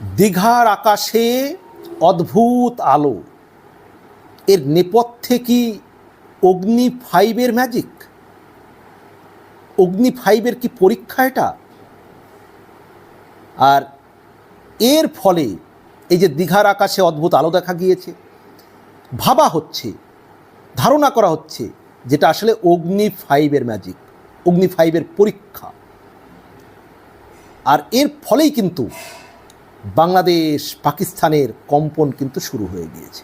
দীঘার আকাশে অদ্ভুত আলো। এর নেপথ্যে কি অগ্নি ফাইভের ম্যাজিক অগ্নি ফাইভের কি পরীক্ষা এটা? আর এর ফলে এই যে দীঘার আকাশে অদ্ভুত আলো দেখা গিয়েছে, ভাবা হচ্ছে, ধারণা করা হচ্ছে যেটা আসলে অগ্নি ফাইভের ম্যাজিক অগ্নি ফাইভের পরীক্ষা। আর এর ফলেই কিন্তু বাংলাদেশ পাকিস্তানের কম্পন কিন্তু শুরু হয়ে গিয়েছে।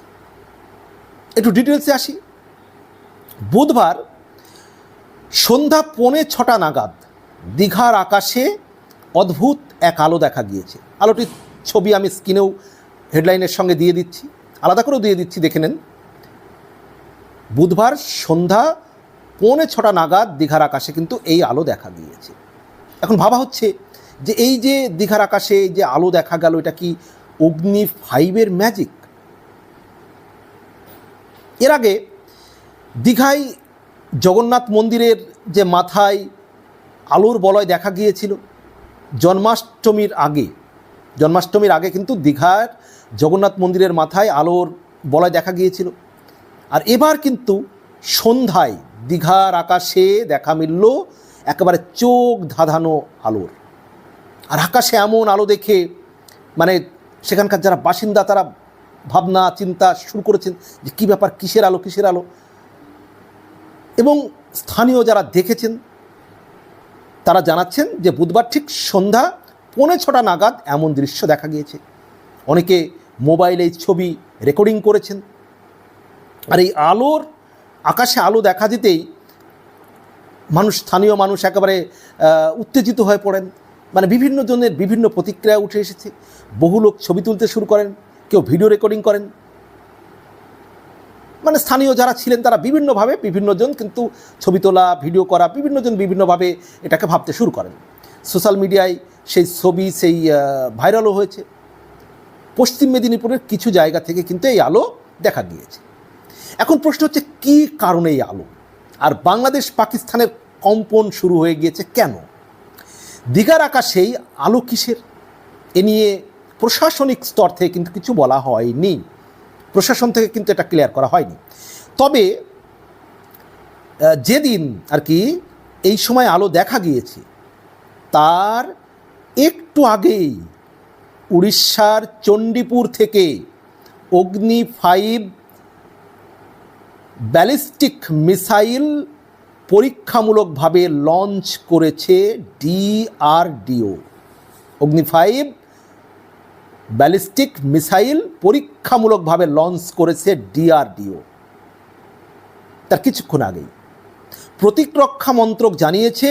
একটু ডিটেলসে আসি। বুধবার সন্ধ্যা পৌনে ছটা নাগাদ দীঘার আকাশে অদ্ভুত এক আলো দেখা গিয়েছে। আলোটির ছবি আমি স্ক্রিনেও হেডলাইনের সঙ্গে দিয়ে দিচ্ছি। আলাদা করেও দিয়ে দিচ্ছি, দেখে নেন। বুধবার সন্ধ্যা পৌনে ছটা নাগাদ দীঘার আকাশে কিন্তু এই আলো দেখা গিয়েছে। এখন ভাবা হচ্ছে যে এই যে দীঘার আকাশে যে আলো দেখা গেল, এটা কি অগ্নি ফাইভের ম্যাজিক এর আগে দীঘায় জগন্নাথ মন্দিরের যে মাথায় আলোর বলয় দেখা গিয়েছিল, জন্মাষ্টমীর আগে জন্মাষ্টমীর আগে কিন্তু দীঘার জগন্নাথ মন্দিরের মাথায় আলোর বলয় দেখা গিয়েছিল। আর এবার কিন্তু সন্ধ্যায় দীঘার আকাশে দেখা মিলল একেবারে চোখ ধাঁধানো আলোর। আর আকাশে এমন আলো দেখে মানে সেখানকার যারা বাসিন্দা, তারা ভাবনা, চিন্তা শুরু করেছেন যে কী ব্যাপার, কিসের আলো কিসের আলো? এবং স্থানীয় যারা দেখেছেন, তারা জানাচ্ছেন যে বুধবার ঠিক সন্ধ্যা পৌনে ছটা নাগাদ এমন দৃশ্য দেখা গিয়েছে। অনেকে মোবাইলে ছবি রেকর্ডিং করেছেন। আর এই আলোর, আকাশে আলো দেখা দিতেই মানুষ, স্থানীয় মানুষ একেবারে উত্তেজিত হয়ে পড়েন। মানে বিভিন্ন জনের বিভিন্ন প্রতিক্রিয়া উঠে এসেছে। বহু লোক ছবি তুলতে শুরু করেন, কেউ ভিডিও রেকর্ডিং করেন। মানে স্থানীয় যারা ছিলেন তারা বিভিন্নভাবে বিভিন্নজন কিন্তু ছবি তোলা, ভিডিও করা বিভিন্নজন বিভিন্নভাবে এটাকে ভাবতে শুরু করেন। সোশ্যাল মিডিয়ায় সেই ছবি, সেই ভাইরালও হয়েছে। পশ্চিম মেদিনীপুরের কিছু জায়গা থেকে কিন্তু এই আলো দেখা গিয়েছে এখন প্রশ্ন হচ্ছে, কী কারণে এই আলো? আর বাংলাদেশ পাকিস্তানের কম্পন শুরু হয়ে গিয়েছে কেন? দীঘার আকাশেই আলো কিসের? এ নিয়ে প্রশাসনিক স্তর থেকে কিন্তু কিছু বলা হয়নি। প্রশাসন থেকে কিন্তু এটা ক্লিয়ার করা হয়নি। তবে যেদিন আর কি এই সময় আলো দেখা গিয়েছে, তার একটু আগেই উড়িষ্যার চণ্ডীপুর থেকে অগ্নি ফাইভ ব্যালিস্টিক মিসাইল পরীক্ষামূলকভাবে লঞ্চ করেছে DRDO Agni five ballistic missile পরীক্ষামূলকভাবে লঞ্চ করেছে ডিআরডিও তার কিছুক্ষণ আগেই। প্রতিরক্ষা মন্ত্রক জানিয়েছে,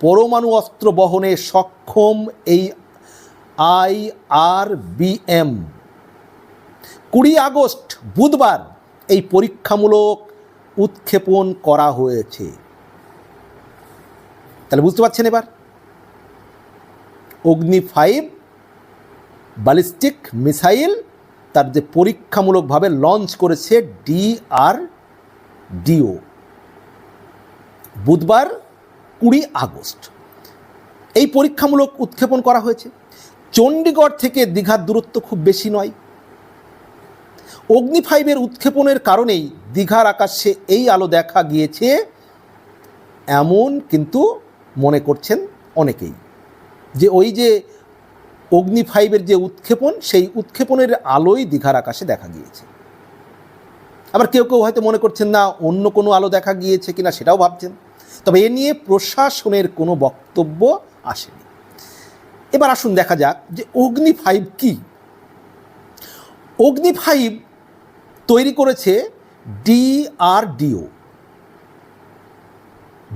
পরমাণু অস্ত্র বহনে সক্ষম এই আইআরবিএম কুড়ি আগস্ট, বুধবার এই পরীক্ষামূলক উৎক্ষেপণ করা হয়েছে। তাহলে বুঝতে পারছেন এবার? অগ্নি ফাইভ ব্যালিস্টিক মিসাইল তার যে পরীক্ষামূলকভাবে লঞ্চ করেছে ডিআর ডিও বুধবার কুড়ি আগস্ট। এই পরীক্ষামূলক উৎক্ষেপণ করা হয়েছে। চণ্ডীগড় থেকে দীঘার দূরত্ব খুব বেশি নয়। অগ্নি ফাইভের উৎক্ষেপণের কারণেই দীঘার আকাশে এই আলো দেখা গিয়েছে। এমন কিন্তু মনে করছেন অনেকেই। যে ওই যে অগ্নি ফাইভের যে উৎক্ষেপণ, সেই উৎক্ষেপণের আলোই দীঘার আকাশে দেখা গিয়েছে। আবার কেউ কেউ হয়তো মনে করছেন, না, অন্য কোনো আলো দেখা গিয়েছে কিনা সেটাও ভাবছেন। তবে এ নিয়ে প্রশাসনের কোনো বক্তব্য আসেনি। এবার আসুন দেখা যাক যে অগ্নি ফাইভ কী? অগ্নি ফাইভ তৈরি করেছে ডিআরডিও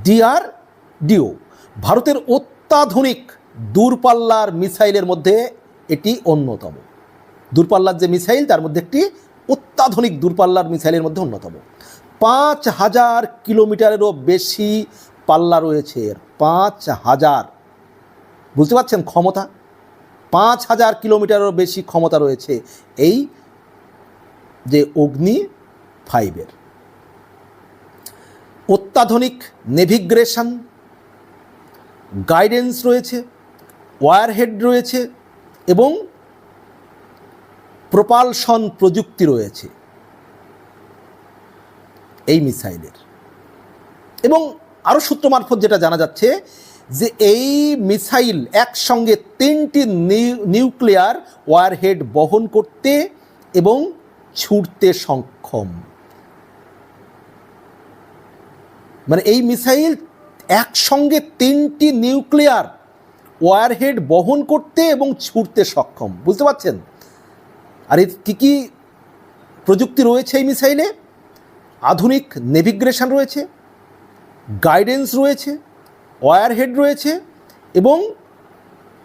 ডিআরডিও ভারতের অত্যাধুনিক দূরপাল্লার মিসাইলের মধ্যে এটি অন্যতম। দূরপাল্লার যে মিসাইল, তার মধ্যে একটি অত্যাধুনিক দূরপাল্লার মিসাইলের মধ্যে অন্যতম। পাঁচ হাজার কিলোমিটারেরও বেশি পাল্লা রয়েছে এর। পাঁচ হাজার। বুঝতে পারছেন ক্ষমতা? পাঁচ হাজার কিলোমিটারেরও বেশি ক্ষমতা রয়েছে এই যে অগ্নি ফাইভের অত্যাধুনিক নেভিগ্রেশন গাইডেন্স রয়েছে ওয়ারহেড রয়েছে এবং প্রপালশন প্রযুক্তি রয়েছে এই মিসাইলের। এবং আরও সূত্র মারফত যেটা জানা যাচ্ছে যে এই মিসাইল একসঙ্গে তিনটি নিউ- নিউক্লিয়ার ওয়ারহেড বহন করতে এবং ছুটতে সক্ষম। মানে এই মিসাইল একসঙ্গে তিনটি নিউক্লিয়ার ওয়ারহেড বহন করতে এবং ছুটতে সক্ষম। বুঝতে পারছেন? আর এর কী কী প্রযুক্তি রয়েছে এই মিসাইলে? আধুনিক নেভিগ্রেশন রয়েছে, গাইডেন্স রয়েছে, ওয়ারহেড রয়েছে এবং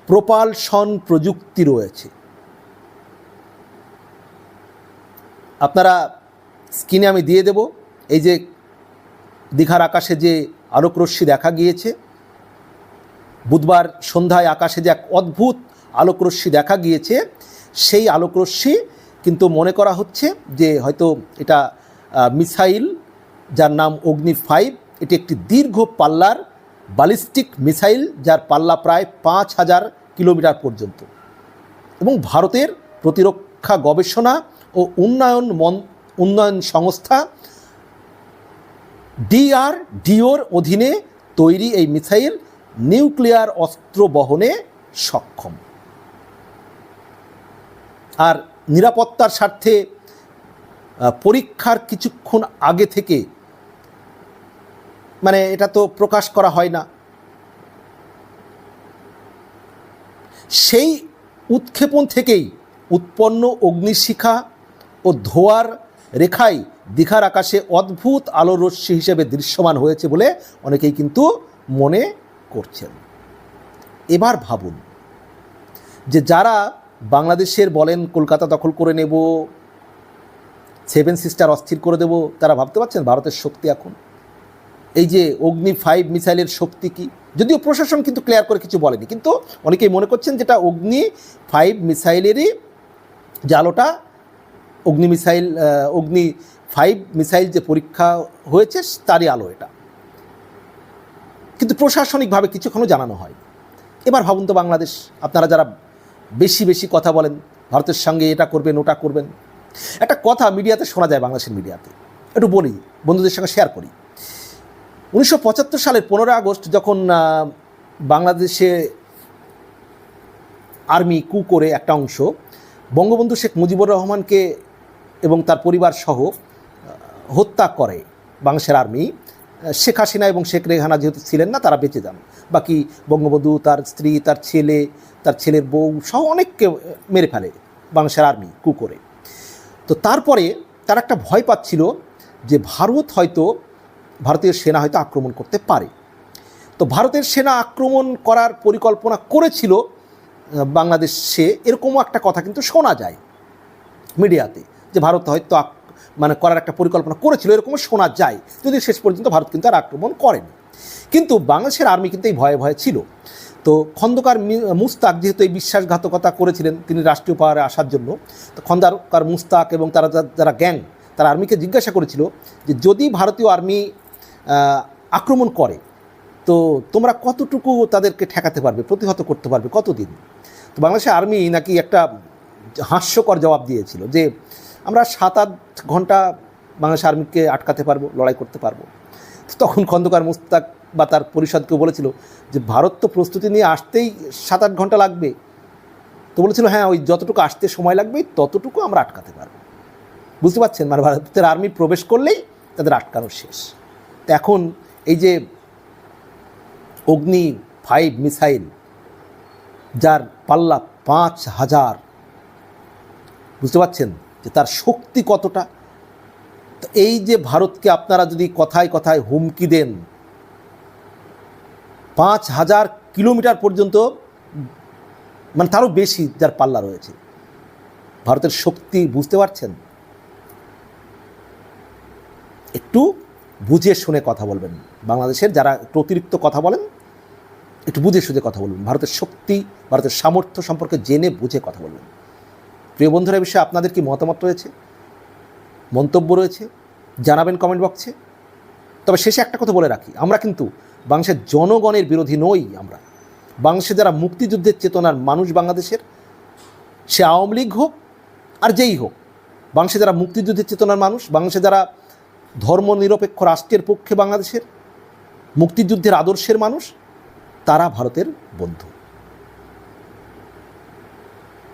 প্রপালশন প্রযুক্তি রয়েছে। আপনারা স্ক্রিনে আমি দিয়ে দেব। এই যে দীঘার আকাশে যে আলোকরশ্মি দেখা গিয়েছে। বুধবার সন্ধ্যায় আকাশে যে এক অদ্ভুত আলোকরশ্মি দেখা গিয়েছে, সেই আলোকরশ্মি কিন্তু মনে করা হচ্ছে যে হয়তো এটা মিসাইল, যার নাম অগ্নি ফাইভ, এটি একটি দীর্ঘ পাল্লার ব্যালিস্টিক মিসাইল, যার পাল্লা প্রায় পাঁচ হাজার কিলোমিটার পর্যন্ত। এবং ভারতের প্রতিরক্ষা গবেষণা ও উন্নয়ন মন, উন্নয়ন সংস্থা ডিআরডিওর অধীনে তৈরি এই মিসাইল নিউক্লিয়ার অস্ত্র বহনে সক্ষম। আর নিরাপত্তার স্বার্থে পরীক্ষার কিছুক্ষণ আগে থেকে মানে এটা তো প্রকাশ করা হয় না। সেই উৎক্ষেপণ থেকেই উৎপন্ন অগ্নিশিখা ও ধোয়ার রেখাই দীঘার আকাশে অদ্ভুত আলোর রশ্মি হিসেবে দৃশ্যমান হয়েছে বলে অনেকেই কিন্তু মনে করছেন। এবার ভাবুন যে যারা বাংলাদেশের বলেন, কলকাতা দখল করে নেব, সেভেন সিস্টার অস্থির করে দেব, তারা ভাবতে পারছেন ভারতের শক্তি এখন? এই যে অগ্নি ফাইভ মিসাইলের শক্তি কি? যদিও প্রশাসন কিন্তু ক্লিয়ার করে কিছু বলেনি, কিন্তু অনেকেই মনে করছেন যেটা অগ্নি ফাইভ মিসাইলেরই যে আলোটা অগ্নি মিসাইল অগ্নি ফাইভ মিসাইল যে পরীক্ষা হয়েছে, তারই আলো এটা। কিন্তু প্রশাসনিকভাবে কিছুক্ষণও জানানো হয় এবার ভাবুন তো বাংলাদেশ, আপনারা যারা বেশি বেশি কথা বলেন, ভারতের সঙ্গে এটা করবেন, ওটা করবেন, একটা কথা মিডিয়াতে শোনা যায় বাংলাদেশের মিডিয়াতে। একটু বলি, বন্ধুদের সঙ্গে শেয়ার করি। উনিশশো পঁচাত্তর সালের পনেরোই আগস্ট যখন বাংলাদেশে আর্মি কু করে একটা অংশ, বঙ্গবন্ধু শেখ মুজিবুর রহমানকে এবং তার পরিবার সহ হত্যা করে বাংলাদেশের আর্মি। শেখ হাসিনা এবং শেখ রেহানা যেহেতু ছিলেন না, তারা বেঁচে যান। বাকি বঙ্গবন্ধু, তার স্ত্রী, তার ছেলে, তার ছেলের বউ সহ অনেককে মেরে ফেলে বাংলাদেশের আর্মি কু করে। তো তারপরে তার একটা ভয় পাচ্ছিল যে ভারত হয়তো, ভারতীয় সেনা হয়তো আক্রমণ করতে পারে। তো ভারতের সেনা আক্রমণ করার পরিকল্পনা করেছিল বাংলাদেশে এরকমও একটা কথা কিন্তু শোনা যায় মিডিয়াতে। যে ভারত হয়তো মানে করার একটা পরিকল্পনা করেছিল, এরকমও শোনা যায়। যদি শেষ পর্যন্ত ভারত কিন্তু আর আক্রমণ করেনি। কিন্তু বাংলাদেশের আর্মি কিন্তু এই ভয়ে ভয়ে ছিল। তো খন্দকার মুস্তাক যেহেতু এই বিশ্বাসঘাতকতা করেছিলেন, তিনি রাষ্ট্রীয় পাওয়ারে আসার জন্য, তো খন্দকার মুস্তাক এবং তারা যারা গ্যাং তারা আর্মিকে জিজ্ঞাসা করেছিল যে যদি ভারতীয় আর্মি আক্রমণ করে, তো তোমরা কতটুকু তাদেরকে ঠেকাতে পারবে, প্রতিহত করতে পারবে, কতদিন? তো বাংলাদেশের আর্মি নাকি একটা হাস্যকর জবাব দিয়েছিল যে আমরা সাত আট ঘণ্টা বাংলাদেশ আর্মিকে আটকাতে পারব, লড়াই করতে পারব। তখন খন্দকার মুস্তাক বা তার পরিষদকে বলেছিল যে, ভারত তো প্রস্তুতি নিয়ে আসতেই সাত আট ঘণ্টা লাগবে। তো বলেছিল হ্যাঁ ওই যতটুকু আসতে সময় লাগবে, ততটুকু আমরা আটকাতে পারব। বুঝতে পারছেন? মানে ভারতের আর্মি প্রবেশ করলেই তাদের আটকানো শেষ। এখন এই যে অগ্নি ফাইভ মিসাইল, যার পাল্লা পাঁচ হাজার, বুঝতে পারছেন? যে তার শক্তি কতটা? এই যে ভারতকে আপনারা যদি কথায় কথায় হুমকি দেন, পাঁচ হাজার কিলোমিটার পর্যন্ত মানে তারও বেশি যার পাল্লা রয়েছে। ভারতের শক্তি বুঝতে পারছেন? একটু বুঝে শুনে কথা বলবেন। বাংলাদেশের যারা একটু অতিরিক্ত কথা বলেন, একটু বুঝে সুঝে কথা বলবেন। ভারতের শক্তি, ভারতের সামর্থ্য সম্পর্কে জেনে বুঝে কথা বলবেন। প্রিয় বন্ধুরা বিষয়ে আপনাদের কি মতামত রয়েছে? মন্তব্য রয়েছে? জানাবেন কমেন্ট বক্সে তবে শেষে একটা কথা বলে রাখি, আমরা কিন্তু বাংলাদেশের জনগণের বিরোধী নই আমরা। বাংলাদেশে যারা মুক্তিযুদ্ধের চেতনার মানুষ বাংলাদেশের, সে আওয়ামী লীগ হোক আর যেই হোক, বাংলাদেশে যারা মুক্তিযুদ্ধের চেতনার মানুষ, বাংলাদেশে যারা ধর্মনিরপেক্ষ রাষ্ট্রের পক্ষে বাংলাদেশের, মুক্তিযুদ্ধের আদর্শের মানুষ, তারা ভারতের বন্ধু।